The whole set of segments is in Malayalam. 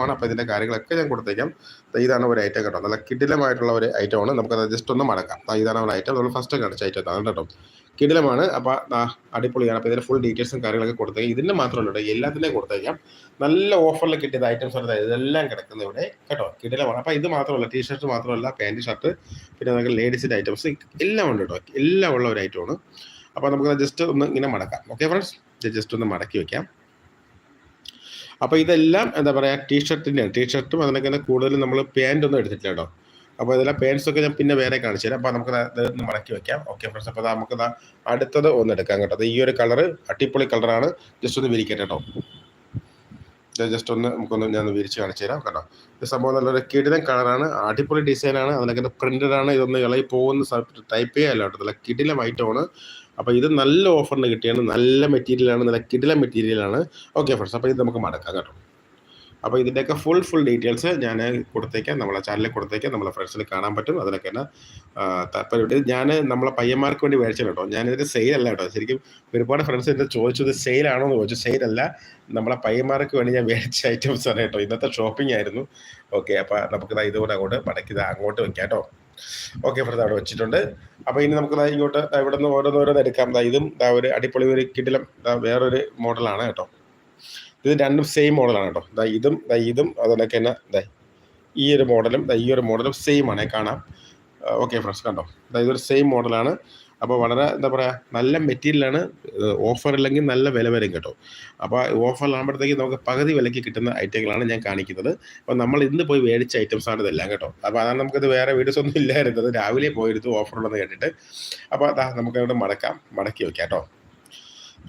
കിടിലമാണ് അപ്പോൾ ഇതിന്റെ കാര്യങ്ങളൊക്കെ ഞാൻ കൊടുത്തേക്കാം. ഇതാണ് ഒരു ഐറ്റം കേട്ടോ. നല്ല കിടിലമായിട്ടുള്ള ഒരു ഐറ്റമാണ്. നമുക്കത് ജസ്റ്റ് ഒന്ന് മടക്കാം. ഇതാണ് ഒരു ഐറ്റം. നമ്മൾ ഫസ്റ്റ് കാണിച്ച ഐറ്റം അതാണ് കേട്ടോ. കിടിലമാണ്. അപ്പോൾ അടിപൊളിയാണ്. അപ്പോൾ ഇതിന്റെ ഫുൾ ഡീറ്റെയിൽസും കാര്യങ്ങളൊക്കെ കൊടുത്തേക്കാം. ഇതിന്റെ മാത്രമല്ല എല്ലാത്തിന്റെയും കൊടുത്തേക്കാം. നല്ല ഓഫറിൽ കിട്ടിയത് ഐറ്റംസ് ആണ്. ഇതെല്ലാം കിടക്കുന്നത് ഇവിടെ കേട്ടോ. കിടിലമാണ്. അപ്പോൾ ഇത് മാത്രമല്ല ടീ ഷർട്ട് മാത്രമല്ല പാന്റ് ഷർട്ട് പിന്നെ നമുക്ക് ലേഡീസിന്റെ ഐറ്റംസ് എല്ലാം ഉണ്ട് കേട്ടോ. എല്ലാം ഉള്ള ഒരു ഐറ്റമാണ് അപ്പോൾ നമുക്ക് ജസ്റ്റ് ഒന്ന് ഇങ്ങനെ മടക്കാം. ഓക്കെ ഫ്രണ്ട്സ് ജസ്റ്റ് ഒന്ന് മടക്കി വെക്കാം. അപ്പോൾ ഇതെല്ലാം എന്താ പറയുക ടീഷർട്ടിന്റെ ടീഷർട്ടും അതിനൊക്കെ കൂടുതലും നമ്മൾ പാന്റ് ഒന്നും എടുത്തിട്ടില്ല കേട്ടോ. അപ്പോൾ ഇതെല്ലാം പാൻസ് ഒക്കെ ഞാൻ പിന്നെ വേറെ കാണിച്ചു തരാം. അപ്പോൾ നമുക്ക് മടക്കി വെക്കാം. ഓക്കെ ഫ്രണ്ട്സ് അപ്പോൾ നമുക്ക് അടുത്തത് ഒന്ന് എടുക്കാം കേട്ടോ. അത് ഈ ഒരു കളറ് അടിപൊളി കളറാണ് ജസ്റ്റ് ഒന്ന് വിരിക്കട്ടെ കേട്ടോ. ജസ്റ്റ് ഒന്ന് നമുക്കൊന്ന് ഞാൻ വിരിച്ച് കാണിച്ചു തരാം കേട്ടോ. സംഭവം നല്ലൊരു കിടിലൻ കളറാണ് അടിപൊളി ഡിസൈനാണ് അതിനൊക്കെ പ്രിന്റഡ് ആണ് ഇതൊന്ന് ഇളകി പോകുന്ന ടൈപ്പ് അല്ല കേട്ടോ. നല്ല കിടിലം ഐറ്റമാണ് അപ്പോൾ ഇത് നല്ല ഓഫറിന് കിട്ടിയാണ് നല്ല മെറ്റീരിയലാണ് നല്ല കിടില മെറ്റീരിയലാണ് ഓക്കെ ഫ്രണ്ട്സ് അപ്പോൾ ഇത് നമുക്ക് മടക്കാം കേട്ടോ. അപ്പോൾ ഇതിന്റെയൊക്കെ ഫുൾ ഫുൾ ഡീറ്റെയിൽസ് ഞാൻ കൊടുത്തേക്കാം നമ്മളെ ചാനലിൽ കൊടുത്തേക്കാം നമ്മളെ ഫ്രണ്ട്സിന് കാണാൻ പറ്റും. അതിനൊക്കെ തന്നെ താല്പര്യമുണ്ട്. ഇത് ഞാൻ നമ്മളെ പയ്യന്മാർക്ക് വേണ്ടി മേടിച്ചത് കേട്ടോ. ഞാനിതിന്റെ സെയിൽ അല്ല കേട്ടോ. ശരിക്കും ഒരുപാട് ഫ്രണ്ട്സ് എന്റെ ചോദിച്ചത് സെയിലാണോ എന്ന് ചോദിച്ചു. അല്ല നമ്മളെ പയ്യന്മാർക്ക് വേണ്ടി ഞാൻ മേടിച്ച ഐറ്റംസ് ആണ് കേട്ടോ. ഇന്നത്തെ ഷോപ്പിംഗ് ആയിരുന്നു. ഓക്കെ അപ്പോൾ നമുക്ക് ഇതുകൂടെ അങ്ങോട്ട് മടക്കി അങ്ങോട്ട് വെക്കാം കേട്ടോ. ഓക്കെ ഫ്രണ്ട് അവിടെ വെച്ചിട്ടുണ്ട്. അപ്പോൾ ഇനി നമുക്ക് ഇങ്ങോട്ട് ഇവിടെ നിന്ന് ഓരോന്നോരോന്ന് എടുക്കാം. ഇതും ഒരു അടിപൊളി ഒരു കിടിലം വേറൊരു മോഡലാണ് കേട്ടോ. ഇത് രണ്ടും സെയിം മോഡലാണ് കേട്ടോ. ദാ ഇതും ദാ ഇതും അതുകൊണ്ടൊക്കെ തന്നെ ദാ ഈ ഒരു മോഡലും ദാ ഈ ഒരു മോഡലും സെയിം ആണ് കാണാം. ഓക്കെ ഫ്രണ്ട്സ് കണ്ടോ? ദാ ഇതൊരു സെയിം മോഡലാണ് അപ്പോൾ വളരെ എന്താ പറയുക നല്ല മെറ്റീരിയലാണ് ഓഫർ ഇല്ലെങ്കിൽ നല്ല വില വരും കേട്ടോ. അപ്പോൾ ഓഫറിലാകുമ്പോഴത്തേക്ക് നമുക്ക് പകുതി വിലയ്ക്ക് കിട്ടുന്ന ഐറ്റങ്ങളാണ് ഞാൻ കാണിക്കുന്നത്. അപ്പോൾ നമ്മൾ ഇന്ന് പോയി മേടിച്ച ഐറ്റംസ് ആണ് ഇതെല്ലാം കേട്ടോ. അപ്പോൾ അതാണ് നമുക്കിത് വേറെ വീഡിയോസ് ഒന്നും ഇല്ലായിരുന്നത്. രാവിലെ പോയിരുന്നു ഓഫർ ഉണ്ടെന്ന് കേട്ടിട്ട് അപ്പോൾ അതാ നമുക്ക് അവിടെ മടക്കാം. മടക്കി വെക്കാം കേട്ടോ.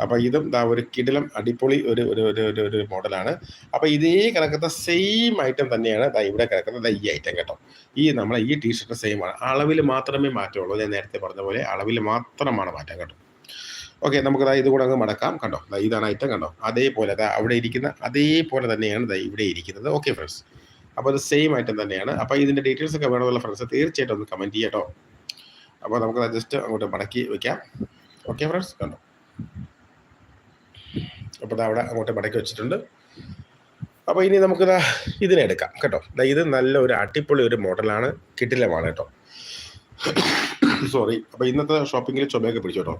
അപ്പോൾ ഇതും ദാ ഒരു കിടിലം അടിപൊളി ഒരു ഒരു ഒരു ഒരു ഒരു മോഡലാണ്. അപ്പോൾ ഇതേ കിടക്കുന്ന സെയിം ഐറ്റം തന്നെയാണ് ദാ ഇവിടെ കിടക്കുന്നത് ഈ ഐറ്റം കേട്ടോ. ഈ നമ്മളെ ഈ ടീഷർട്ട് സെയിം ആണ്. അളവിൽ മാത്രമേ മാറ്റമുള്ളൂ ഞാൻ നേരത്തെ പറഞ്ഞ പോലെ അളവിൽ മാത്രമാണ് മാറ്റം കേട്ടോ. ഓക്കെ നമുക്ക് ദാ ഇതുകൂടെ അങ്ങ് മടക്കാം. കണ്ടോ? ദാ ഇതാണ് ഐറ്റം കണ്ടോ? അതേപോലെ ദാ അവിടെ ഇരിക്കുന്ന അതേപോലെ തന്നെയാണ് ദാ ഇവിടെ ഇരിക്കുന്നത്. ഓക്കെ ഫ്രണ്ട്സ് അപ്പോൾ അത് സെയിം ഐറ്റം തന്നെയാണ്. അപ്പോൾ ഇതിന്റെ ഡീറ്റെയിൽസ് ഒക്കെ വേണമെന്നുള്ള ഫ്രണ്ട്സ് തീർച്ചയായിട്ടും ഒന്ന് കമന്റ് ചെയ്യട്ടോ അപ്പോൾ നമുക്ക് ജസ്റ്റ് അങ്ങോട്ട് മടക്കി വെക്കാം. ഓക്കെ ഫ്രണ്ട്സ് കണ്ടോ? അപ്പോൾ അവിടെ അങ്ങോട്ട് മടക്കി വെച്ചിട്ടുണ്ട്. അപ്പോൾ ഇനി നമുക്ക് ഇതിനെ എടുക്കാം കേട്ടോ. ഇത് നല്ല ഒരു അടിപൊളി ഒരു മോഡലാണ് കിട്ടിലമാണ് കേട്ടോ. സോറി അപ്പോൾ ഇന്നത്തെ ഷോപ്പിങ്ങിൽ ചുമയൊക്കെ പിടിച്ചു കേട്ടോ.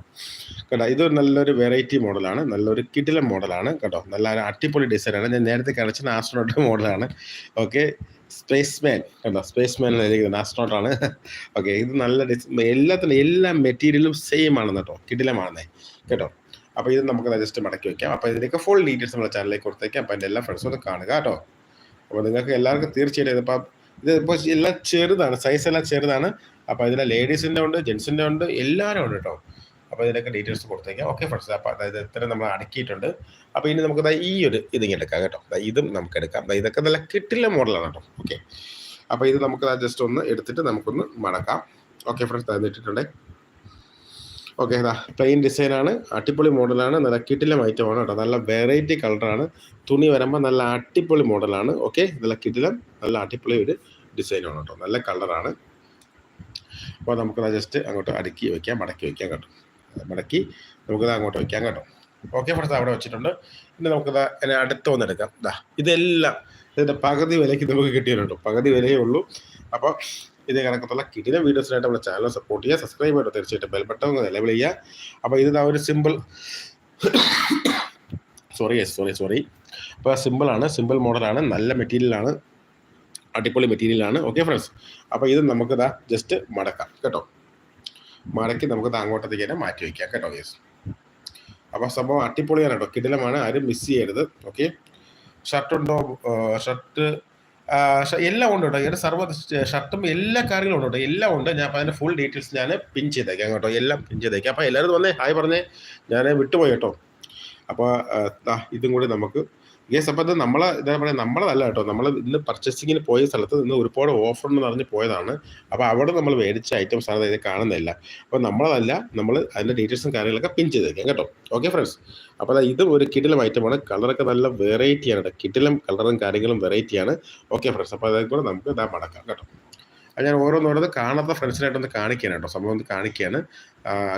കേട്ടോ ഇത് നല്ലൊരു വെറൈറ്റി മോഡലാണ് നല്ലൊരു കിടിലം മോഡലാണ് കേട്ടോ. നല്ല അടിപൊളി ഡിസൈനാണ് ഞാൻ നേരത്തെ കാണിച്ച ആസ്ട്രോണോട്ട് മോഡലാണ്. ഓക്കെ സ്പേസ് മാൻ കേട്ടോ സ്പേസ് മാൻ ആസ്ട്രോണോട്ട് ആണ്. ഓക്കെ ഇത് നല്ല ഡിസ് എല്ലാത്തിനും എല്ലാ മെറ്റീരിയലും സെയിം ആണെന്ന് കേട്ടോ. കിടിലമാണെന്നേ. കേട്ടോ? അപ്പോൾ ഇത് നമുക്ക് ജസ്റ്റ് മടക്കി വെക്കാം. അപ്പോൾ ഇതിന്റെയൊക്കെ ഫുൾ ഡീറ്റെയിൽസ് നമ്മുടെ ചാനലിലേക്ക് കൊടുത്തേക്കാം. അപ്പോൾ എന്റെ എല്ലാ ഫ്രണ്ട്സും ഒന്ന് കാണുക കേട്ടോ. അപ്പോൾ നിങ്ങൾക്ക് എല്ലാവർക്കും തീർച്ചയായിട്ടും ഇതിപ്പോൾ ഇത് ഇപ്പോൾ എല്ലാം ചെറുതാണ്. സൈസ് എല്ലാം ചെറുതാണ്. അപ്പോൾ ഇതിൽ ലേഡീസിന്റെ ഉണ്ട് ജെൻസിന്റെ ഉണ്ട് എല്ലാവരും ഉണ്ട് കേട്ടോ. അപ്പോൾ ഇതിനൊക്കെ ഡീറ്റെയിൽസ് കൊടുത്തേക്കാം. ഓക്കെ ഫ്രണ്ട്സ് അപ്പോൾ അതായത് ഇത്ര നമ്മൾ അടക്കിയിട്ടുണ്ട്. അപ്പോൾ ഇനി നമുക്ക് ഈ ഒരു ഇതിങ്ങനെ എടുക്കാം കേട്ടോ. ഇതും നമുക്ക് എടുക്കാം. ഇതൊക്കെ നല്ല കിട്ടില്ല മോഡലാണ് കേട്ടോ. ഓക്കെ അപ്പോൾ ഇത് നമുക്ക് ജസ്റ്റ് ഒന്ന് എടുത്തിട്ട് നമുക്കൊന്ന് മടക്കാം. ഓക്കെ ഫ്രണ്ട്സ് തന്നിട്ടുണ്ടേ ഓക്കെ ഇതാ പ്ലെയിൻ ഡിസൈനാണ് അടിപൊളി മോഡലാണ് നല്ല കിട്ടിലെ ഐറ്റമാണ് കേട്ടോ. നല്ല വെറൈറ്റി കളറാണ് തുണി വരുമ്പോൾ നല്ല അടിപൊളി മോഡലാണ് ഓക്കെ നല്ല കിട്ടിലം നല്ല അടിപൊളി ഒരു ഡിസൈനാണ് കേട്ടോ. നല്ല കളറാണ് അപ്പോൾ നമുക്കത് ജസ്റ്റ് അങ്ങോട്ട് അടുക്കി വയ്ക്കാം മടക്കി വയ്ക്കാം കേട്ടോ. മടക്കി നമുക്കത് അങ്ങോട്ട് വയ്ക്കാം കേട്ടോ. ഓക്കെ ഫ്രണ്ട്സ് അവിടെ വെച്ചിട്ടുണ്ട്. ഇനി നമുക്കത് അതിനെ അടുത്ത് വന്നെടുക്കാം ഇതാ ഇതെല്ലാം ഇതിന്റെ പകുതി വിലയ്ക്ക് നമുക്ക് കിട്ടിയിട്ടുണ്ട് പകുതി വിലയേ ഉള്ളൂ. അപ്പോൾ ഇത് കണക്കത്തുള്ള കിടില വീഡിയോസിനായിട്ട് നമ്മുടെ ചാനൽ സപ്പോർട്ട് ചെയ്യുക സബ്സ്ക്രൈബ് ചെയ്യുക. തീർച്ചയായിട്ടും ബെൽ ബട്ടൺ നിലവിൽ ചെയ്യുക. അപ്പോൾ ഇത് ഒരു സിമ്പിൾ സോറി സോറി സോറി അപ്പോൾ സിമ്പിളാണ് സിമ്പിൾ മോഡലാണ് നല്ല മെറ്റീരിയലാണ് അടിപൊളി മെറ്റീരിയലാണ് ഓക്കെ ഫ്രണ്ട്സ് അപ്പോൾ ഇത് നമുക്ക് ദാ ജസ്റ്റ് മടക്കാം കേട്ടോ? മടക്കി നമുക്ക് അങ്ങോട്ടത്തേക്ക് തന്നെ മാറ്റി വയ്ക്കാം കേട്ടോ യെസ് അപ്പോൾ സംഭവം അടിപൊളിയാണ് കേട്ടോ. കിടിലമാണ് ആരും മിസ് ചെയ്യരുത്. ഓക്കെ ഷർട്ടുണ്ടോ ഷർട്ട് എല്ലാം ഉണ്ട് കേട്ടോ. ഇതിന്റെ സർവ ഷർട്ടും എല്ലാ കാര്യങ്ങളും ഉണ്ട് കേട്ടോ. എല്ലാം ഉണ്ട്. ഞാൻ അതിന്റെ ഫുൾ ഡീറ്റെയിൽസ് ഞാൻ പിൻ ചെയ്തേക്കാം കേട്ടോ. എല്ലാം പിൻ ചെയ്തേക്കാം. അപ്പോൾ എല്ലാവരും വന്നേ. ഹായ് പറഞ്ഞേ. ഞാൻ വിട്ടുപോയി കേട്ടോ. അപ്പോൾ ഇതും കൂടി നമുക്ക് യെസ് അപ്പോൾ അത് നമ്മളെ എന്താ പറയുക നമ്മളതല്ല കേട്ടോ. നമ്മൾ ഇന്ന് പർച്ചേസിങ്ങിന് പോയ സ്ഥലത്ത് നിന്ന് ഒരുപാട് ഓഫർ ഉണ്ടെന്ന് പറഞ്ഞ് പോയതാണ്. അപ്പോൾ അവിടെ നമ്മൾ മേടിച്ച ഐറ്റംസ് ആണ് ഇത് കാണുന്നില്ല അപ്പോൾ നമ്മളതല്ല നമ്മൾ അതിന്റെ ഡീറ്റെയിൽസും കാര്യങ്ങളൊക്കെ പിൻ ചെയ്തേക്കാം കേട്ടോ. ഓക്കെ ഫ്രണ്ട്സ് അപ്പോൾ ഇതും ഒരു കിടിലം ഐറ്റമാണ് കളറൊക്കെ നല്ല വെറൈറ്റിയാണ് കേട്ടോ. കിടിലം കളറും കാര്യങ്ങളും വെറൈറ്റിയാണ് ഓക്കെ ഫ്രണ്ട്സ് അപ്പോൾ അതേ കൂടെ നമുക്ക് ഇതാ മടക്കാം കേട്ടോ. അത് ഞാൻ ഓരോന്നോരോന്ന് കാണാത്ത ഫ്രണ്ട്സിനായിട്ടൊന്ന് കാണിക്കുകയാണ് കേട്ടോ. സംഭവം ഒന്ന് കാണിക്കുകയാണ്.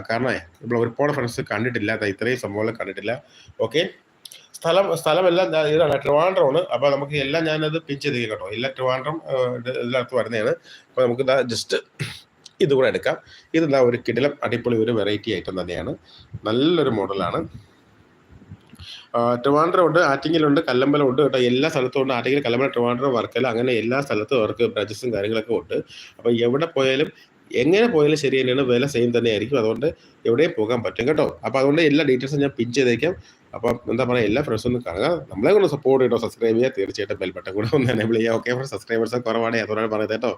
കാരണം നമ്മൾ ഒരുപാട് ഫ്രണ്ട്സ് കണ്ടിട്ടില്ല. ഇത്രയും സംഭവങ്ങൾ കണ്ടിട്ടില്ല. ഓക്കെ സ്ഥലം സ്ഥലമെല്ലാം ഇതാണ് ട്രിവാൻഡ്രമാണ്. അപ്പോൾ നമുക്ക് എല്ലാം ഞാനത് പിൻ ചെയ്ത് കേട്ടോ. എല്ലാ ട്രിവാൻഡ്രം ഇതിനകത്ത് വരുന്നതാണ്. അപ്പോൾ നമുക്ക് ജസ്റ്റ് ഇത് കൂടെ എടുക്കാം. ഇത് എന്താ ഒരു കിടിലം അടിപൊളി ഒരു വെറൈറ്റി ഐറ്റം തന്നെയാണ്. നല്ലൊരു മോഡലാണ്. ട്രിവാൻഡ്രം ഉണ്ട് ആറ്റിങ്ങലുണ്ട് കല്ലമ്പലം ഉണ്ട് കേട്ടോ. എല്ലാ സ്ഥലത്തും ഉണ്ട്. ആറ്റിങ്ങൽ കല്ലമ്പലം ട്രിവാൻഡ്രം വർക്കല അങ്ങനെ എല്ലാ സ്ഥലത്തും അവർക്ക് ബ്രജസും കാര്യങ്ങളൊക്കെ ഉണ്ട്. അപ്പോൾ എവിടെ പോയാലും എങ്ങനെ പോയാലും ശരി തന്നെയാണ്. വില സെയിം തന്നെയായിരിക്കും. അതുകൊണ്ട് എവിടെയും പോകാൻ പറ്റും കേട്ടോ. അപ്പോൾ അതുകൊണ്ട് എല്ലാ ഡീറ്റെയിൽസും ഞാൻ പിൻ ചെയ്തേക്കാം. അപ്പം എന്താ പറയുക എല്ലാ ഫ്രണ്ട്സും ഒന്ന് കാണുക. നമ്മളെ കൂടെ സപ്പോർട്ട് ചെയ്തോ സബ്സ്ക്രൈബ് ചെയ്യുക തീർച്ചയായിട്ടും ബെൽ ബട്ടൺ കൂടെ ഒന്ന് എനേബിൾ ചെയ്യുക ഓക്കെ അപ്പോൾ സബ്സ്ക്രൈബേഴ്സ് കുറവാണ്. അതുകൊണ്ടാണ് പറയുന്നത് കേട്ടോ?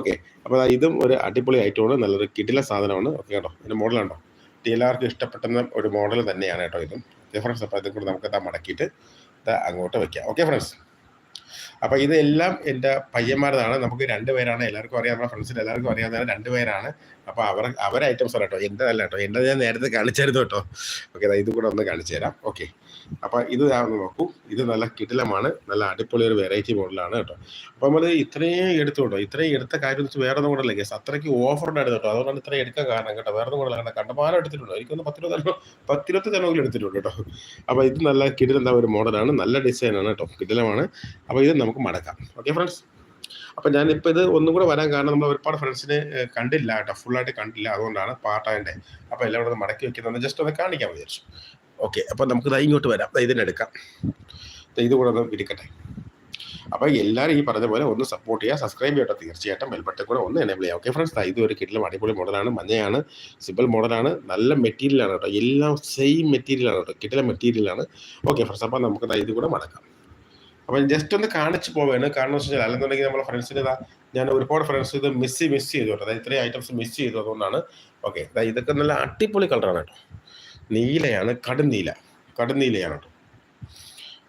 ഓക്കെ അപ്പോൾ ഇതും ഒരു അടിപൊളി ഐറ്റമാണ് നല്ലൊരു കിടില സാധനമാണ്. ഓക്കെ കേട്ടോ? ഇതിന്റെ മോഡലുണ്ടോ ടി എല്ലാവർക്കും ഇഷ്ടപ്പെടുന്ന ഒരു മോഡൽ തന്നെയാണ് കേട്ടോ ഇതും. ഓക്കെ ഫ്രണ്ട്സ് അപ്പോൾ ഇതും കൂടെ നമുക്ക് മടക്കിയിട്ട് അങ്ങോട്ട് വെക്കാം. ഓക്കെ ഫ്രണ്ട്സ് അപ്പോൾ ഇതെല്ലാം എന്റെ പയ്യന്മാരതാണ് നമുക്ക് രണ്ട് പേരാണ്. എല്ലാവർക്കും അറിയാം. നമ്മുടെ ഫ്രണ്ട്സിൽ എല്ലാവർക്കും അറിയാവുന്ന രണ്ട് പേരാണ്. അപ്പോൾ അവർ അവരെ ഐറ്റംസ് കേട്ടോ. എന്റെ അല്ല കേട്ടോ. എന്റെ ഞാൻ നേരത്തെ കാണിച്ചായിരുന്നു കേട്ടോ. ഓക്കെ ഇത് കൂടെ ഒന്ന് കാണിച്ചു തരാം. ഓക്കെ അപ്പോൾ ഇത് ഞാൻ ഒന്ന് നോക്കൂ. ഇത് നല്ല കിടിലമാണ്. നല്ല അടിപൊളി ഒരു വെറൈറ്റി മോഡലാണ് കേട്ടോ. അപ്പോൾ നമ്മൾ ഇത്രയും എടുത്തു കേട്ടോ. ഇത്രയും എടുത്ത കാര്യം വെച്ച് വേറെ ഒന്നും കൂടെ ഗസ് അത്രയ്ക്ക് ഓഫർ ഉണ്ടായിരുന്നു കേട്ടോ. അതുകൊണ്ടാണ് ഇത്രയും എടുക്കാൻ കാരണം കേട്ടോ. വേറെ ഒന്നും കൂടെ കണ്ടമാനം എടുത്തിട്ടുണ്ട്. എനിക്കൊന്ന് പത്തിരുപത്തി പത്തിരുപത്തി തന്നെ എടുത്തിട്ടുണ്ട് കേട്ടോ. അപ്പോൾ ഇത് നല്ല കിടിലെന്താ ഒരു മോഡലാണ് നല്ല ഡിസൈനാണ് കേട്ടോ. കിടിലമാണ്. അപ്പോൾ ഇത് നമുക്ക് മടക്കാം. ഓക്കെ ഫ്രണ്ട്സ് അപ്പം ഞാനിപ്പോൾ ഇത് ഒന്നും കൂടെ വരാൻ കാരണം നമ്മൾ ഒരുപാട് ഫ്രണ്ട്സിനെ കണ്ടില്ല കേട്ടോ. ഫുള്ളായിട്ട് കണ്ടില്ല. അതുകൊണ്ടാണ് പാട്ടായന്റെ അപ്പോൾ എല്ലാം കൂടെ മടക്കി വെക്കുന്നത് ജസ്റ്റ് ഒന്ന് കാണിക്കാൻ വിചാരിച്ചു. ഓക്കെ അപ്പോൾ നമുക്ക് ഇങ്ങോട്ട് വരാം. ഇതിനെടുക്കാം ഇത് കൂടെ ഒന്ന് ഇരിക്കട്ടെ അപ്പോൾ എല്ലാവരും ഈ പറഞ്ഞ പോലെ ഒന്ന് സപ്പോർട്ട് ചെയ്യുക സബ്സ്ക്രൈബ് ചെയ്യട്ടോ. തീർച്ചയായിട്ടും മെൽബട്ടെ കൂടെ ഒന്ന് എനേബിൾ ചെയ്യുക. ഓക്കെ ഫ്രണ്ട്സ് ഇത് ഒരു കിട്ടിലും അടിപൊളി മോഡലാണ് മഞ്ഞയാണ്. സിമ്പിൾ മോഡലാണ് നല്ല മെറ്റീരിയലാണ് കേട്ടോ. എല്ലാം സെയിം മെറ്റീരിയലാണ് കേട്ടോ. കിട്ടിലെ മെറ്റീരിയലാണ് ഓക്കെ ഫ്രണ്ട്സ് അപ്പോൾ നമുക്ക് ഇത് കൂടെ മടക്കാം. അപ്പം ജസ്റ്റ് ഒന്ന് കാണിച്ചു പോവാണ്. കാരണം എന്ന് വെച്ചാൽ അല്ലെന്നുണ്ടെങ്കിൽ നമ്മുടെ ഫ്രണ്ട്സിന് ഞാൻ ഒരുപാട് ഫ്രണ്ട്സ് ഇത് മിസ് മിസ് ചെയ്തു അതായത് ഇത്രയും ഐറ്റംസ് മിസ് ചെയ്തു അതുകൊണ്ടാണ്. ഓക്കെ ഇതൊക്കെ നല്ല അടിപൊളി കളറാണ് കേട്ടോ. നീലയാണ് കടുന്നീല കടുന്നീലയാണ് കേട്ടോ.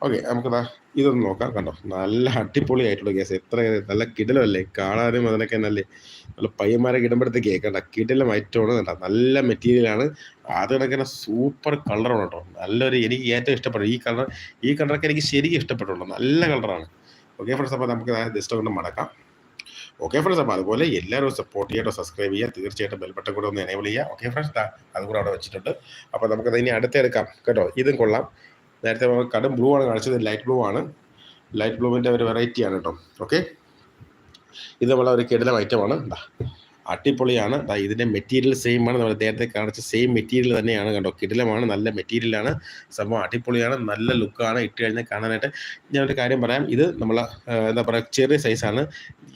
ഓക്കെ നമുക്ക് ഇതൊന്ന് നോക്കാം. കണ്ടോ നല്ല അടിപൊളി ആയിട്ടുള്ള കേസ്. എത്ര നല്ല കിടലല്ലേ കാണാനും അതിനൊക്കെ നല്ല നല്ല പയ്യന്മാരെ ഇടുമ്പോഴത്തേക്ക് കണ്ട കിടലം ഐറ്റമാണ് കണ്ട നല്ല മെറ്റീരിയലാണ് അത് കണക്കിന് സൂപ്പർ കളറാണ് കേട്ടോ. നല്ലൊരു എനിക്ക് ഏറ്റവും ഇഷ്ടപ്പെട്ടു ഈ കളർ ഈ കളറൊക്കെ എനിക്ക് ശരിക്കും ഇഷ്ടപ്പെട്ടുള്ളൂ. നല്ല കളറാണ് ഓക്കെ ഫ്രണ്ട്സ് അപ്പോൾ നമുക്ക് ജസ്റ്റ് കൊണ്ട് മടക്കാം. ഓക്കെ ഫ്രണ്ട്സ് അപ്പോൾ അതുപോലെ എല്ലാവരും സപ്പോർട്ട് ചെയ്യട്ടോ സബ്സ്ക്രൈബ് ചെയ്യുക തീർച്ചയായിട്ടും ബെൽബട്ടൺ കൂടെ ഒന്ന് എനേബിൾ ചെയ്യുക ഓക്കെ ഫ്രണ്ട്സ് അതും കൂടെ അവിടെ വെച്ചിട്ടുണ്ട്. അപ്പോൾ നമുക്കത് ഇനി അടുത്തെടുക്കാം കേട്ടോ ഇതും കൊള്ളാം. നേരത്തെ കടും ബ്ലൂ ആണ് കാണിച്ചത് ലൈറ്റ് ബ്ലൂ ആണ്. ലൈറ്റ് ബ്ലൂവിന്റെ ഒരു വെറൈറ്റിയാണ് കേട്ടോ ഓക്കെ ഇത് നമ്മളെ ഒരു കിടലം ഐറ്റമാണ് ദാ. അടിപൊളിയാണ്. ഇതിന്റെ മെറ്റീരിയൽ സെയിം ആണ്. നമ്മൾ നേരത്തെ കാണിച്ച സെയിം മെറ്റീരിയൽ തന്നെയാണ് കണ്ടോ? കിടിലമാണ്. നല്ല മെറ്റീരിയലാണ് സംഭവം അടിപൊളിയാണ്. നല്ല ലുക്കാണ് ഇട്ട് കഴിഞ്ഞാൽ കാണാനായിട്ട് ഞാനൊരു കാര്യം പറയാം. ഇത് നമ്മൾ എന്താ പറയുക ചെറിയ സൈസാണ്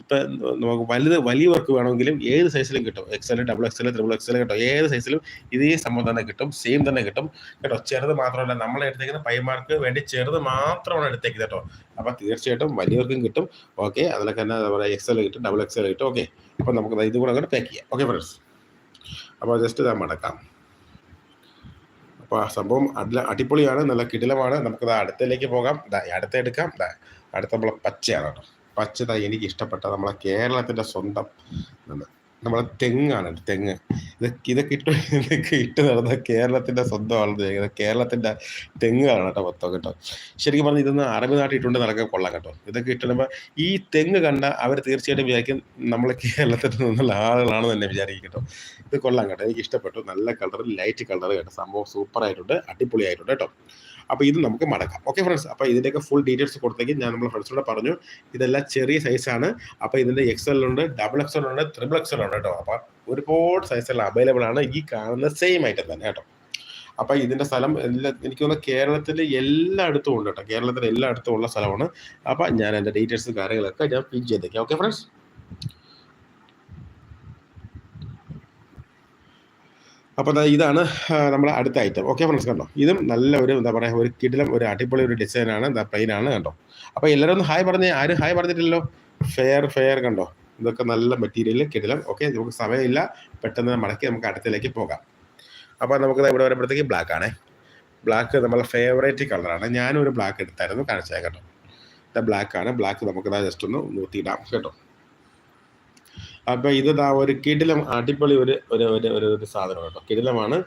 ഇപ്പം നമുക്ക് വലുത് വലിയ വർക്ക് വേണമെങ്കിലും ഏത് സൈസിലും കിട്ടും. XL double XL triple XL കേട്ടോ. ഏത് സൈസിലും ഇതേ സംഭവം തന്നെ കിട്ടും. സെയിം തന്നെ കിട്ടും. കേട്ടോ ചെറുത് മാത്രമല്ല നമ്മൾ എടുത്തേക്കുന്ന പൈമാർക്ക് വേണ്ടി ചെറുത് മാത്രമാണ് എടുത്തേക്കുന്നത് കേട്ടോ. അപ്പോൾ തീർച്ചയായിട്ടും വലിയവർക്കും കിട്ടും. ഓക്കെ അതിലൊക്കെ തന്നെ പറയുക എക്സൽ കിട്ടും ഡബിൾ എക്സൽ കിട്ടും. ഓക്കെ അപ്പം നമുക്ക് ദാ ഇത് കൂടെ പാക്ക് ചെയ്യാം ഓക്കെ ഫ്രണ്ട്സ് അപ്പോൾ ജസ്റ്റ് ഇതാ മടക്കാം. അപ്പോൾ ആ സംഭവം അടില അടിപൊളിയാണ് നല്ല കിടിലമാണ്. നമുക്കത് അടുത്തതിലേക്ക് പോകാം. അടുത്ത എടുക്കാം. അടുത്ത നമ്മളെ പച്ചയാണ് കേട്ടോ. പച്ച എനിക്ക് ഇഷ്ടപ്പെട്ട നമ്മളെ കേരളത്തിന്റെ സ്വന്തം നമ്മളെ തെങ്ങാണ് തെങ്ങ്. ഇത് ഇതൊക്കെ ഇട്ട് ഇതൊക്കെ ഇട്ട് നടന്ന കേരളത്തിന്റെ സ്വന്തമാണ് കേരളത്തിന്റെ തെങ്ങാണ് കേട്ടോ മൊത്തം കേട്ടോ. ശരിക്കും പറഞ്ഞാൽ ഇതൊന്ന് അറബി നാട്ടിൽ ഇട്ടുകൊണ്ട് നടക്കാൻ കൊള്ളാം കേട്ടോ. ഇതൊക്കെ ഇട്ടുമ്പോൾ ഈ തെങ്ങ് കണ്ട അവർ തീർച്ചയായിട്ടും വിചാരിക്കും നമ്മൾ കേരളത്തിൽ നിന്നുള്ള ആളുകളാണ് തന്നെ വിചാരിക്കും കേട്ടോ. ഇത് കൊള്ളാം കേട്ടോ. എനിക്ക് ഇഷ്ടപ്പെട്ടു. നല്ല കളർ ലൈറ്റ് കളർ കേട്ടോ. സംഭവം സൂപ്പർ ആയിട്ടുണ്ട് അടിപൊളി ആയിട്ടുണ്ട് കേട്ടോ. അപ്പോൾ ഇത് നമുക്ക് മടക്കാം. ഓക്കെ ഫ്രണ്ട്സ് അപ്പോൾ ഇതിന്റെയൊക്കെ ഫുൾ ഡീറ്റെയിൽസ് കൊടുത്തേക്ക് ഞാൻ നമ്മുടെ ഫ്രണ്ട്സിനോട് പറഞ്ഞു. ഇതെല്ലാം ചെറിയ സൈസാണ് അപ്പോൾ ഇതിന്റെ എക്സൽ ഉണ്ട് ഡബിൾ എക്സൽ ഉണ്ട് ത്രിബിൾ എക്സൽ ഉണ്ട് കേട്ടോ. അപ്പോൾ ഒരുപാട് സൈസെല്ലാം അവൈലബിൾ ആണ്. ഈ കാണുന്ന സെയിം ഐറ്റം തന്നെ കേട്ടോ. അപ്പോൾ ഇതിന്റെ സ്ഥലം എല്ലാ എനിക്ക് തോന്നുന്നു കേരളത്തിൽ എല്ലായിടത്തും ഉണ്ട് കേട്ടോ. കേരളത്തിൽ എല്ലായിടത്തും ഉള്ള സ്ഥലമാണ്. അപ്പോൾ ഞാൻ എന്റെ ഡീറ്റെയിൽസ് കാര്യങ്ങളൊക്കെ ഞാൻ പിൻ ചെയ്തേക്കാം. ഓക്കെ ഫ്രണ്ട്സ് അപ്പോൾ ഇതാണ് നമ്മുടെ അടുത്ത ഐറ്റം ഓക്കെ ഫ്രണ്ട്സ് കണ്ടോ? ഇതും നല്ല ഒരു എന്താ പറയുക ഒരു കിടിലം ഒരു അടിപൊളി ഒരു ഡിസൈനാണ് എന്താ പ്ലെയിനാണ് കണ്ടോ? അപ്പോൾ എല്ലാവരും ഒന്ന് ഹായ് പറഞ്ഞേ ആരും ഹായ് പറഞ്ഞിട്ടില്ലല്ലോ? ഫെയർ ഫെയർ കണ്ടോ? ഇതൊക്കെ നല്ല മെറ്റീരിയൽ കിടിലം. ഓക്കെ നമുക്ക് സമയമില്ല. പെട്ടെന്ന് മടക്കി നമുക്ക് അടുത്തതിലേക്ക് പോകാം. അപ്പോൾ നമുക്ക് ഇവിടെ വരുമ്പോഴത്തേക്ക് ബ്ലാക്ക് ആണേ. ബ്ലാക്ക് നമ്മളെ ഫേവറേറ്റ് കളറാണ് ഞാനും ഒരു ബ്ലാക്ക് എടുത്തായിരുന്നു കാണിച്ചത് കേട്ടോ. ബ്ലാക്ക് ആണ്. ബ്ലാക്ക് നമുക്ക് ജസ്റ്റ് ഒന്ന് നൂറ്റിയിടാം കേട്ടോ. അപ്പോൾ ഇത് ദാ ഒരു കിടിലം അടിപൊളി ഒരു ഒരു ഒരു ഒരു ഒരു സാധനം കേട്ടോ. കിടിലമാണ്.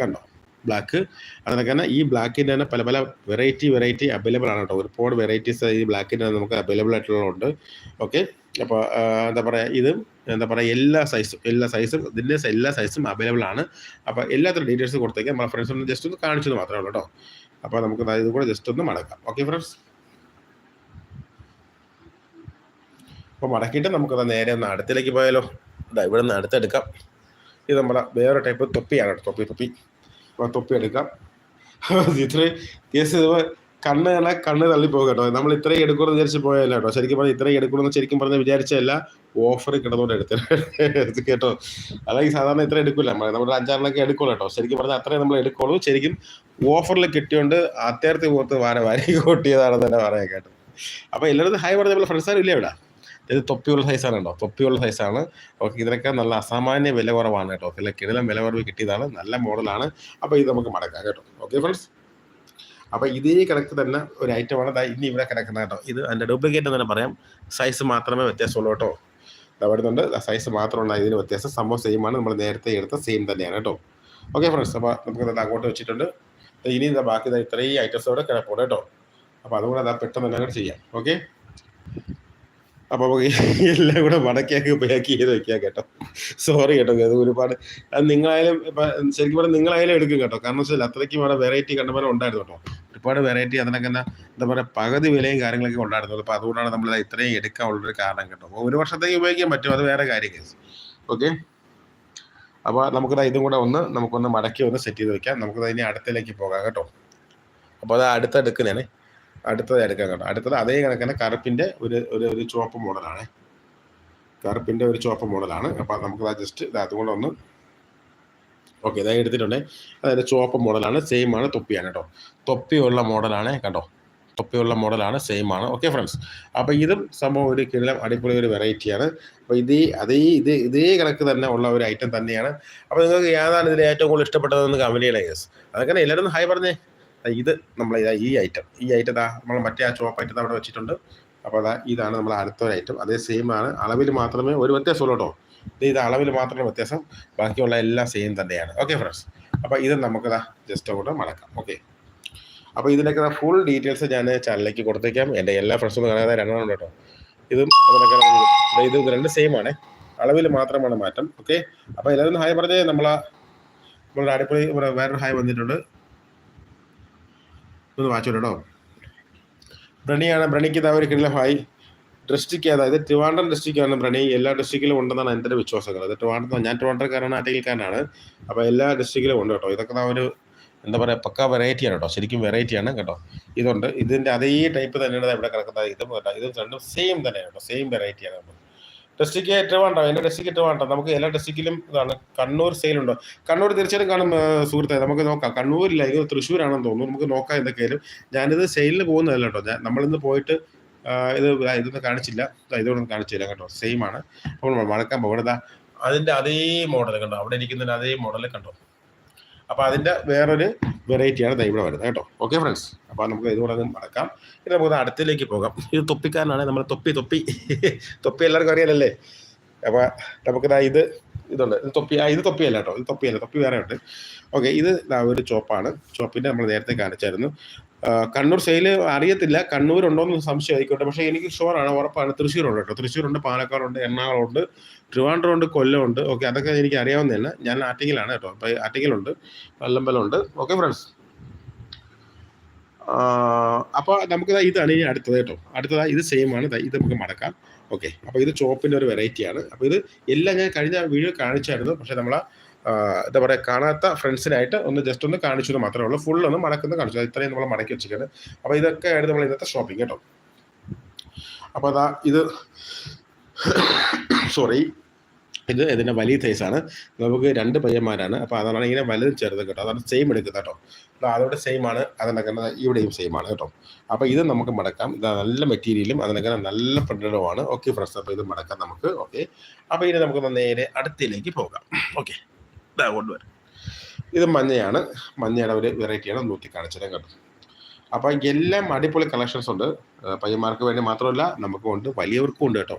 കണ്ടോ? ബ്ലാക്ക് അതിനൊക്കെ തന്നെ ഈ ബ്ലാക്കിന്റെ തന്നെ പല പല വെറൈറ്റി വെറൈറ്റി അവൈലബിൾ ആണ് കേട്ടോ. ഒരുപാട് വെറൈറ്റീസ് ഈ ബ്ലാക്കിന്റെ നമുക്ക് അവൈലബിൾ ആയിട്ടുള്ളതുണ്ട്. ഓക്കെ അപ്പോൾ എന്താ പറയുക ഇത് എന്താ പറയുക എല്ലാ സൈസും എല്ലാ സൈസും ഇതിന്റെ എല്ലാ സൈസും അവൈലബിൾ ആണ്. അപ്പോൾ എല്ലാത്തിനും ഡീറ്റെയിൽസ് കൊടുത്തേക്കാം. നമ്മുടെ ഫ്രണ്ട്സ് ഒന്ന് ജസ്റ്റ് ഒന്ന് കാണിച്ചത് മാത്രമേ ഉള്ളൂ കേട്ടോ. അപ്പോൾ നമുക്ക് ഇത് കൂടെ ജസ്റ്റ് ഒന്ന് മടക്കാം. ഓക്കെ ഫ്രണ്ട്സ് അപ്പോൾ മടക്കിയിട്ട് നമുക്ക് നേരെ ഒന്ന് അടുത്തിലേക്ക് പോയാലോ. ഇതാ ഇവിടെ നിന്ന് അടുത്തെടുക്കാം. ഇത് നമ്മളെ വേറെ ടൈപ്പ് തൊപ്പിയാണ് കേട്ടോ. തൊപ്പി തൊപ്പി. അപ്പോൾ തൊപ്പി എടുക്കാം. ഇത്രയും കേസ് കണ്ണ് കാണാൻ കണ്ണ് തള്ളിപ്പോകും കേട്ടോ. നമ്മൾ ഇത്രയും എടുക്കുമെന്ന് വിചാരിച്ച് പോയല്ലോ കേട്ടോ. ശരിക്കും പറഞ്ഞാൽ ഇത്രയും എടുക്കണമെന്ന് ശരിക്കും പറഞ്ഞ് വിചാരിച്ചല്ല ഓഫർ കിടന്നുകൊണ്ട് എടുത്തത്. കേട്ടോ. അല്ലെങ്കിൽ സാധാരണ ഇത്ര എടുക്കില്ല നമ്മുടെ അഞ്ചാറിനൊക്കെ എടുക്കുള്ളൂ കേട്ടോ. ശരിക്കും പറഞ്ഞാൽ അത്രയും നമ്മൾ എടുക്കുള്ളൂ. ശരിക്കും ഓഫറിൽ കിട്ടിയോണ്ട് അത്യാർത്ഥി പോകത്ത് വാര വാരി കൂട്ടിയതാണെന്ന് തന്നെ പറയാം കേട്ടോ. അപ്പോൾ എല്ലാവരും ഹായ് പറഞ്ഞ നമ്മൾ ഫ്രണ്ട്സ് ആരും ഇല്ല ഇവിടെ? ഇത് തൊപ്പിയുള്ള സൈസാണ് കേട്ടോ. തൊപ്പിയുള്ള സൈസാണ് ഓക്കെ ഇതിനൊക്കെ നല്ല അസാമാന്യ വില കുറവാണ് കേട്ടോ. അല്ല കിടിലം വില കുറവ് കിട്ടിയതാണ്. നല്ല മോഡലാണ് അപ്പോൾ ഇത് നമുക്ക് മടക്കാം കേട്ടോ. ഓക്കെ ഫ്രണ്ട്സ് അപ്പോൾ ഇതേ കണക്ക് തന്നെ ഒരു ഐറ്റമാണ് ഇനി ഇവിടെ കിടക്കുന്നത് കേട്ടോ. ഇത് അതിന്റെ ഡ്യൂപ്ലിക്കേറ്റ് എന്ന് തന്നെ പറയാം. സൈസ് മാത്രമേ വ്യത്യാസമുള്ളൂ കേട്ടോ. വരുന്നുണ്ട്. സൈസ് മാത്രമുള്ള ഇതിന് വ്യത്യാസം. സംഭവം സെയിം ആണ്. നമ്മൾ നേരത്തെ എടുത്ത സെയിം തന്നെയാണ് കേട്ടോ. ഓക്കെ ഫ്രണ്ട്സ് അപ്പോൾ നമുക്ക് അങ്ങോട്ട് വെച്ചിട്ടുണ്ട്. ഇനി ബാക്കി ഇത്രയും ഐറ്റംസ് അവിടെ കിടപ്പുണ്ട് കേട്ടോ. അപ്പോൾ അതുകൂടെ അതാ പെട്ടെന്ന് തന്നെ അങ്ങോട്ട് ചെയ്യാം. ഓക്കെ? അപ്പോൾ നമുക്ക് എല്ലാം കൂടെ മടക്കിയാക്കി പാക്ക് ചെയ്ത് വെക്കാം കേട്ടോ. സോറി കേട്ടോ അത് ഒരുപാട്. അത് നിങ്ങളായാലും ഇപ്പം ശരിക്കും പറഞ്ഞാൽ നിങ്ങളായാലും എടുക്കും കേട്ടോ. കാരണം വെച്ചാൽ അത്രയ്ക്കും അവിടെ വെറൈറ്റി കണ്ടമാനം ഉണ്ടായിരുന്നു കേട്ടോ. ഒരുപാട് വെറൈറ്റി അതിനൊക്കെ എന്താ പറയുക പകുതി വിലയും കാര്യങ്ങളൊക്കെ ഉണ്ടായിരുന്നു. അപ്പോൾ അതുകൊണ്ടാണ് നമ്മൾ ഇത്രയും എടുക്കാനുള്ളൊരു കാരണം കേട്ടോ. അപ്പോൾ ഒരു വർഷത്തേക്ക് ഉപയോഗിക്കാൻ പറ്റും അത് വേറെ കാര്യം കേസ് ഓക്കെ അപ്പോൾ നമുക്കത് ഇതും കൂടെ ഒന്ന് നമുക്കൊന്ന് മടക്കി ഒന്ന് സെറ്റ് ചെയ്ത് വെക്കാം. നമുക്കത് ഇനി അടുത്തിലേക്ക് പോകാം കേട്ടോ. അപ്പോൾ അത് അടുത്ത് എടുക്കുന്നതാണ് അടുത്തത് എടുക്കാൻ കേട്ടോ അടുത്തത് അതേ കണക്കിന് കറുപ്പിന്റെ ഒരു ഒരു ഒരു ചുവപ്പ് മോഡലാണ്. കറുപ്പിന്റെ ഒരു ചുവപ്പ് മോഡലാണ്. അപ്പോൾ നമുക്ക് ജസ്റ്റ് അതുകൊണ്ട് ഒന്ന് ഓക്കെ ഇതായി എടുത്തിട്ടുണ്ട്. അതായത് ചുവപ്പ് മോഡലാണ് സെയിം ആണ് തൊപ്പിയാണ് കേട്ടോ. തൊപ്പിയുള്ള മോഡലാണ് കേട്ടോ തൊപ്പിയുള്ള മോഡലാണ് സെയിം ആണ്. ഓക്കെ ഫ്രണ്ട്സ് അപ്പോൾ ഇതും സംഭവം ഒരു കിഴലം അടിപൊളി ഒരു വെറൈറ്റിയാണ് അപ്പോൾ ഇതേ അതേ ഇത് ഇതേ കണക്ക് തന്നെ ഉള്ള ഒരു ഐറ്റം തന്നെയാണ്. അപ്പോൾ നിങ്ങൾക്ക് ഏതാണ് ഇതിൽ ഏറ്റവും കൂടുതൽ ഇഷ്ടപ്പെട്ടതെന്ന് കമന്റ് ചെയ്യണേ ഗസ് അതൊക്കെ എല്ലാവരും ഹായ് പറഞ്ഞേ. ഇത് നമ്മൾ ഇതാ ഈ ഐറ്റം ഈ ഐറ്റം ഇതാ നമ്മൾ മറ്റേ ആ ചുവപ്പ് ഐറ്റം അവിടെ വെച്ചിട്ടുണ്ട്. അപ്പോൾ അതാ ഇതാണ് നമ്മൾ അടുത്തൊരു ഐറ്റം അതേ സെയിം ആണ്. അളവിൽ മാത്രമേ ഒരു വ്യത്യാസമുള്ളൂ കേട്ടോ ഇത് അളവിൽ മാത്രമേ വ്യത്യാസം. ബാക്കിയുള്ള എല്ലാം സെയിം തന്നെയാണ്. ഓക്കെ ഫ്രണ്ട്സ് അപ്പോൾ ഇത് നമുക്കിതാ ജസ്റ്റ് അങ്ങോട്ട് മടക്കാം. ഓക്കെ അപ്പോൾ ഇതിനൊക്കെ ഫുൾ ഡീറ്റെയിൽസ് ഞാൻ ചാനലിലേക്ക് കൊടുത്തേക്കാം. എന്റെ എല്ലാ ഫ്രണ്ട്സും കാണാതെ രണ്ടെണ്ണം കേട്ടോ ഇതും അതിനൊക്കെ ഇത് രണ്ട് സെയിം ആണ്. അളവിൽ മാത്രമാണ് മാറ്റം. ഓക്കെ അപ്പോൾ എല്ലാവരും ഹായ് പറഞ്ഞേ. നമ്മളാ നമ്മളുടെ അടിപൊളി വേറൊരു ഹായ് വന്നിട്ടുണ്ട്. ഒന്ന് വായിച്ചോ കേട്ടോ. ബ്രണിയാണ് ബ്രണിക്ക് ഇതാ ഒരു ഹായ് ഡിസ്ട്രിക്ട് അതായത് ട്രിവാൻഡ്രം ഡിസ്ട്രിക്റ്റാണ് ബ്രണി. എല്ലാ ഡിസ്ട്രിക്റ്റിലും ഉണ്ടെന്നാണ് എന്റെ വിശ്വാസങ്ങൾ. അത് ട്രിവാൻഡ്രം ഞാൻ ട്രിവാൻഡ്രക്കാരാണ് ആറ്റിൽക്കാരനാണ് അപ്പോൾ എല്ലാ ഡിസ്ട്രിക്റ്റിലും ഉണ്ട് കേട്ടോ. ഇതൊക്കെ ഒരു എന്താ പറയുക പക്ക വെറൈറ്റിയാണ് കേട്ടോ. ശരിക്കും വെറൈറ്റിയാണ് കേട്ടോ. ഇതുണ്ട്. ഇതിന്റെ അതേ ടൈപ്പ് തന്നെയാണ് ഇവിടെ കിടക്കുന്നത്. ഇതും കേട്ടോ. ഇതും രണ്ടും സെയിം തന്നെയാണ് കേട്ടോ. സെയിം വെറൈറ്റിയാണ് നമ്മൾ വേണ്ട എന്റെ എന്റെ ഏറ്റവും വേണ്ട. നമുക്ക് എല്ലാ ടെസ്റ്റിക്കിലും ഇതാണ്. കണ്ണൂർ സെയിൽ ഉണ്ട്. കണ്ണൂർ തീർച്ചയായിട്ടും കാണും സുഹൃത്തെ. നമുക്ക് നോക്കാം. കണ്ണൂരില്ല ഇത് തൃശ്ശൂരാണെന്ന് തോന്നുന്നു. നമുക്ക് നോക്കാം എന്തൊക്കെയായാലും. ഞാനിത് സെയിലിന് പോകുന്നതല്ല കേട്ടോ. ഞാൻ നമ്മളിന്ന് പോയിട്ട് ഇത് ഇതൊന്നും കാണിച്ചില്ല. ഇതൊന്നും കാണിച്ചില്ല കേട്ടോ. സെയിം ആണ്. അപ്പോൾ മണക്കാൻ പോകുന്നത് അതിന്റെ അതേ മോഡൽ കണ്ടോ? അവിടെ ഇരിക്കുന്നതിന്റെ അതേ മോഡൽ കണ്ടോ? അപ്പോൾ അതിന്റെ വേറൊരു വെറൈറ്റിയാണ് ദൈവം വരുന്നത് കേട്ടോ. ഓക്കെ ഫ്രണ്ട്സ് അപ്പോൾ നമുക്ക് ഇതുകൂടെ മടക്കാം. ഇനി നമുക്ക് അടുത്തിലേക്ക് പോകാം. ഇത് തൊപ്പിക്കാരനാണ്. നമ്മൾ തൊപ്പി തൊപ്പി. തൊപ്പി എല്ലാവർക്കും അറിയാലല്ലേ? അപ്പോൾ നമുക്ക് ദാ ഇത് ഇതുണ്ട്. ഇത് തൊപ്പി ആ ഇത് തൊപ്പിയല്ല കേട്ടോ. ഇത് തൊപ്പിയല്ല. തൊപ്പി വേറെ ഉണ്ട്. ഓക്കെ ഇത് ഒരു ചോപ്പാണ് ചോപ്പിന്റെ നമ്മൾ നേരത്തെ കാണിച്ചായിരുന്നു. കണ്ണൂർ സെയിൽ അറിയത്തില്ല. കണ്ണൂർ ഉണ്ടോന്ന് സംശയം ആയിക്കോട്ടെ പക്ഷേ എനിക്ക് ഷുവറാണ് ഉറപ്പാണ്. തൃശ്ശൂരുണ്ട് കേട്ടോ. തൃശ്ശൂരുണ്ട് പാലക്കാടുണ്ട് എറണാകുളമുണ്ട് ട്രിവാൻഡ്രമുണ്ട് കൊല്ലമുണ്ട്. ഓക്കെ അതൊക്കെ എനിക്ക് അറിയാവുന്നതല്ല. ഞാൻ ആറ്റിങ്ങിലാണ് കേട്ടോ. അപ്പോൾ ആറ്റിങ്ങിലുണ്ട് വല്ലമ്പലമുണ്ട് ഓക്കെ ഫ്രണ്ട്സ് അപ്പോൾ നമുക്ക് ഇതാണ് ഇനി അടുത്തത് കേട്ടോ. അടുത്തതാ ഇത് സെയിം ആണ്. ഇത് നമുക്ക് മടക്കാം. ഓക്കെ അപ്പോൾ ഇത് ചോപ്പിന്റെ ഒരു വെറൈറ്റിയാണ് അപ്പോൾ ഇത് എല്ലാം ഞാൻ കഴിഞ്ഞ വീഡിയോ കാണിച്ചായിരുന്നു. പക്ഷേ നമ്മൾ എന്താ പറയുക കാണാത്ത ഫ്രണ്ട്സിനായിട്ട് ഒന്ന് ജസ്റ്റ് ഒന്ന് കാണിച്ചു മാത്രമേ ഉള്ളൂ. ഫുൾ ഒന്ന് മടക്കുന്ന കാണിച്ചു. ഇത്രയും നമ്മൾ മടക്കി വെച്ചിരിക്കുന്നത് അപ്പോൾ ഇതൊക്കെ ആയിട്ട് നമ്മൾ ഇന്നത്തെ ഷോപ്പിംഗ് കേട്ടോ. അപ്പോൾ അതാ ഇത് സോറി ഇത് ഇതിന്റെ വലിയ സൈസാണ് നമുക്ക് രണ്ട് പയ്യന്മാരാണ്. അപ്പോൾ അതാണ് ഇങ്ങനെ വലുതും ചെറുതും കേട്ടോ. അതാണ് സെയിം എടുക്കുന്നത് കേട്ടോ. അതോടെ സെയിം ആണ്. അതിനൊക്കെ ഇവിടെയും സെയിം ആണ് കേട്ടോ. അപ്പോൾ ഇത് നമുക്ക് മടക്കാം. ഇത് നല്ല മെറ്റീരിയലും അതിനൊക്കെ നല്ല പ്രിന്റഡുമാണ് ഓക്കെ ഫ്രണ്ട്സ് അപ്പോൾ ഇത് മടക്കാം നമുക്ക്. ഓക്കെ അപ്പോൾ ഇനി നമുക്ക് നേരെ അടുത്തിലേക്ക് പോകാം. ഓക്കെ ഇതാ കൊണ്ടുവരാം. ഇത് മഞ്ഞയാണ്. മഞ്ഞയുടെ ഒരു വെറൈറ്റിയാണ് നൂറ്റി കാണിച്ചത് കേട്ടോ. അപ്പം എല്ലാം അടിപൊളി കളക്ഷൻസ് ഉണ്ട്. പയ്യന്മാർക്ക് വേണ്ടി മാത്രമല്ല നമുക്കും ഉണ്ട് വലിയവർക്കും ഉണ്ട് കേട്ടോ.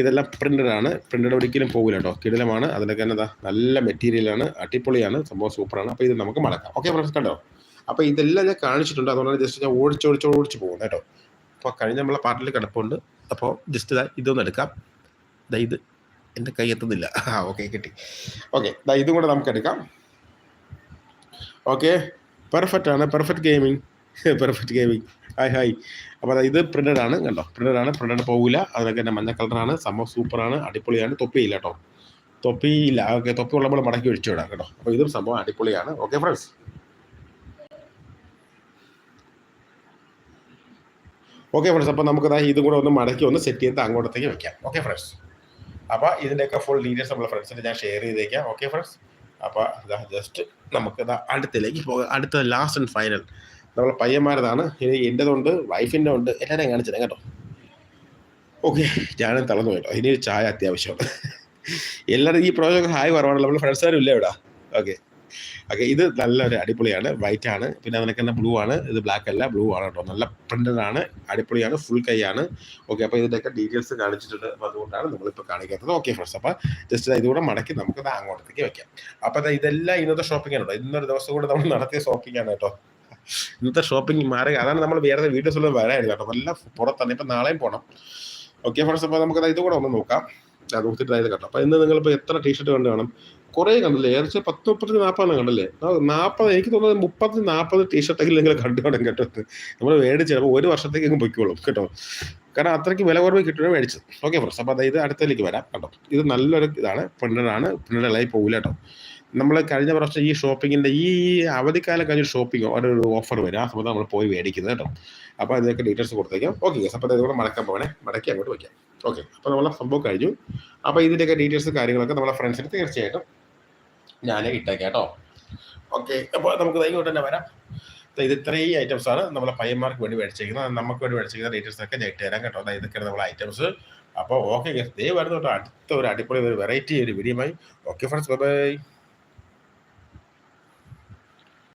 ഇതെല്ലാം പ്രിന്റഡ് ആണ്. പ്രിന്റഡ് ഒരിക്കലും പോകില്ല കേട്ടോ. കിടിലമാണ്. അതിനൊക്കെ എന്താ നല്ല മെറ്റീരിയലാണ് അടിപൊളിയാണ്. സംഭവം സൂപ്പറാണ് അപ്പോൾ ഇത് നമുക്ക് മടക്കാം. ഓക്കെ ഫ്രണ്ട്സ് കണ്ടോ? അപ്പോൾ ഇതെല്ലാം ഞാൻ കാണിച്ചിട്ടുണ്ട്. അതുകൊണ്ടാണ് ജസ്റ്റ് ഞാൻ ഓടിച്ച് ഓടിച്ച് പോകുന്നത് കേട്ടോ. അപ്പോൾ കഴിഞ്ഞ നമ്മളെ പാട്ടിൽ കിടപ്പുണ്ട്. അപ്പോൾ ജസ്റ്റ് ഇതൊന്നെടുക്കാം ഇത്. എന്റെ കൈ എത്തുന്നില്ല. ആ ഓക്കെ കിട്ടി. ഓക്കെ ഇതും കൂടെ നമുക്ക് എടുക്കാം. ഓക്കെ പെർഫെക്റ്റ് ആണ് perfect gaming perfect gaming hi hi അപ്പോൾ ഇത് പ്രിന്റഡ് ആണ് കണ്ടോ? പ്രിന്റഡ് ആണ് പ്രിന്റഡ് പോകില്ല അതിനൊക്കെ തന്നെ മഞ്ഞ കളറാണ് സംഭവം സൂപ്പറാണ് അടിപൊളിയാണ്. തൊപ്പിയില്ല കേട്ടോ. തൊപ്പിയില്ല ഓക്കെ തൊപ്പി ഉള്ളപ്പോൾ മടക്കി ഒഴിച്ചു വിടാം കേട്ടോ. അപ്പോൾ ഇതും സംഭവം അടിപൊളിയാണ്. ഓക്കെ ഫ്രണ്ട്സ് ഓക്കെ ഫ്രണ്ട്സ് അപ്പോൾ നമുക്ക് ഇതും കൂടെ ഒന്ന് മടക്കി ഒന്ന് സെറ്റ് ചെയ്ത് അങ്ങോട്ടത്തേക്ക് വെക്കാം. ഓക്കെ ഫ്രണ്ട്സ് അപ്പോൾ ഇതിന്റെയൊക്കെ ഫുൾ ഡീറ്റെയിൽസ് നമ്മൾ ഫ്രണ്ട്സിന് ഞാൻ ഷെയർ ചെയ്തേക്കാം. ഓക്കെ ഫ്രണ്ട്സ് അപ്പോൾ ഇതാ ജസ്റ്റ് നമുക്ക് ഇതാ അടുത്തിലേക്ക് പോകാം. അടുത്ത ലാസ്റ്റ് ആൻഡ് ഫൈനൽ നമ്മൾ പയ്യന്മാരതാണ്. ഇനി എന്റെതുണ്ട് വൈഫിന്റെ ഉണ്ട്. എല്ലാവരെയും കാണിച്ചില്ല കേട്ടോ. ഓക്കെ ഞാനും തളർന്നു കേട്ടോ. ഇനി ഒരു ചായ അത്യാവശ്യമാണ്. എല്ലാവരും ഈ പ്രോജക്റ്റ് ഹായ് കുറവാണല്ലോ. നമ്മൾ ഫ്രണ്ട്സുകാരും ഇല്ല ഇവിടെ? ഓക്കെ ഓക്കെ ഇത് നല്ലൊരു അടിപൊളിയാണ്. വൈറ്റ് ആണ്. പിന്നെ അതിനൊക്കെ തന്നെ ബ്ലൂ ആണ്. ഇത് ബ്ലാക്ക് അല്ല ബ്ലൂ ആണ് കേട്ടോ നല്ല പ്രിന്റഡ് ആണ് അടിപൊളിയാണ് ഫുൾ കൈയാണ് ഓക്കെ അപ്പോൾ ഇതിന്റെയൊക്കെ ഡീറ്റെയിൽസ് കാണിച്ചിട്ടുണ്ട്. അപ്പോൾ അതുകൊണ്ടാണ് നമ്മളിപ്പോൾ കാണിക്കാത്തത്. ഓക്കെ ഫ്രണ്ട്സ് അപ്പോൾ ജസ്റ്റ് ഇതുകൂടെ മടക്കി നമുക്ക് ഇത് അങ്ങോട്ടേക്ക് വെക്കാം അപ്പോൾ ഇതെല്ലാം ഇന്നത്തെ ഷോപ്പിംഗ് ആണ് കേട്ടോ ഇന്നൊരു ദിവസം കൂടെ നമ്മൾ നടത്തിയ ഷോപ്പിംഗ് ആണ് കേട്ടോ ഇന്നത്തെ ഷോപ്പിംഗ് മാറി അതാണ് നമ്മൾ വേറെ വീഡിയോസ് ഉള്ളത് വരാനില്ല കേട്ടോ നല്ല പുറത്താണ് ഇപ്പം നാളെയും പോകണം ഓക്കെ ഫ്രണ്ട്സ് അപ്പോൾ നമുക്ക് ഇത് കൂടെ ഒന്ന് നോക്കാം. അത് നോക്കിയിട്ട് ഇത് കേട്ടോ അപ്പോൾ ഇന്ന് നിങ്ങളിപ്പോൾ എത്ര ടീഷർട്ട് കണ്ട് കാണും? കുറേ കണ്ടില്ലേ? ഏകദേശം പത്ത് മുപ്പത്തി നാൽപ്പതെണ്ണം കണ്ടല്ലേ നാൽപ്പത് എനിക്ക് തോന്നുന്നത് മുപ്പത്തി നാൽപ്പത് ടീഷർട്ടെങ്കിലും കണ്ടു കാണും കേട്ടോ നമ്മൾ മേടിച്ച് ചിലപ്പോൾ ഒരു വർഷത്തേക്ക് അങ്ങ് പൊയ്ക്കോളും കേട്ടോ. കാരണം അത്രയ്ക്ക് വില കുറവ് കിട്ടുന്നത് മേടിച്ചത്. ഓക്കെ ഫ്രണ്ട്സ് അപ്പോൾ അതായത് അടുത്തേക്ക് വരാം കേട്ടോ. ഇത് നല്ലൊരു ഇതാണ്. പ്രിന്റഡ് ഇളകി പോകില്ല കേട്ടോ. നമ്മൾ കഴിഞ്ഞ പ്രാവശ്യം ഈ ഷോപ്പിങ്ങിന്റെ ഈ അവധിക്കാലം കഴിഞ്ഞ ഷോപ്പിംഗ് ഒരു ഓഫർ വരും. ആ സമയത്ത് നമ്മൾ പോയി മേടിക്കുന്നത് കേട്ടോ. അപ്പോൾ അതിനൊക്കെ ഡീറ്റെയിൽസ് കൊടുത്തേക്കാം. ഓക്കെ ഗസ് അപ്പോൾ ഇതുകൂടെ മടക്കാൻ പോകണേ മടക്കി അങ്ങോട്ട് വയ്ക്കാം. ഓക്കെ അപ്പോൾ നമ്മളെ സംഭവം കഴിഞ്ഞു. അപ്പോൾ ഇതിന്റെയൊക്കെ ഡീറ്റെയിൽസ് കാര്യങ്ങളൊക്കെ നമ്മളെ ഫ്രണ്ട്സിന് തീർച്ചയായിട്ടും ഞാൻ ഇട്ടേക്കാം കേട്ടോ. ഓക്കെ അപ്പോൾ നമുക്ക് ഇങ്ങോട്ട് തന്നെ വരാം. ഇത് ഇത്രയും ഐറ്റംസ് ആണ് നമ്മളെ പയ്യന്മാർക്ക് വേണ്ടി മേടിച്ചിരിക്കുന്നത് നമുക്ക് വേണ്ടി മേടിച്ചിരിക്കുന്ന ഡീറ്റെയിൽസ് ഒക്കെ ഞാൻ ഇട്ടുതരാം കേട്ടോ. അതായത് ഇതൊക്കെയാണ് നമ്മളെ ഐറ്റംസ് അപ്പോൾ ഓക്കെ ദേ വരുന്നു കേട്ടോ. അടുത്ത ഒരു അടിപൊളി ഒരു വെറൈറ്റി ഒരു വീഡിയോ ആയി ഓക്കെ ഫ്രണ്ട്സ് ബൈ ബൈ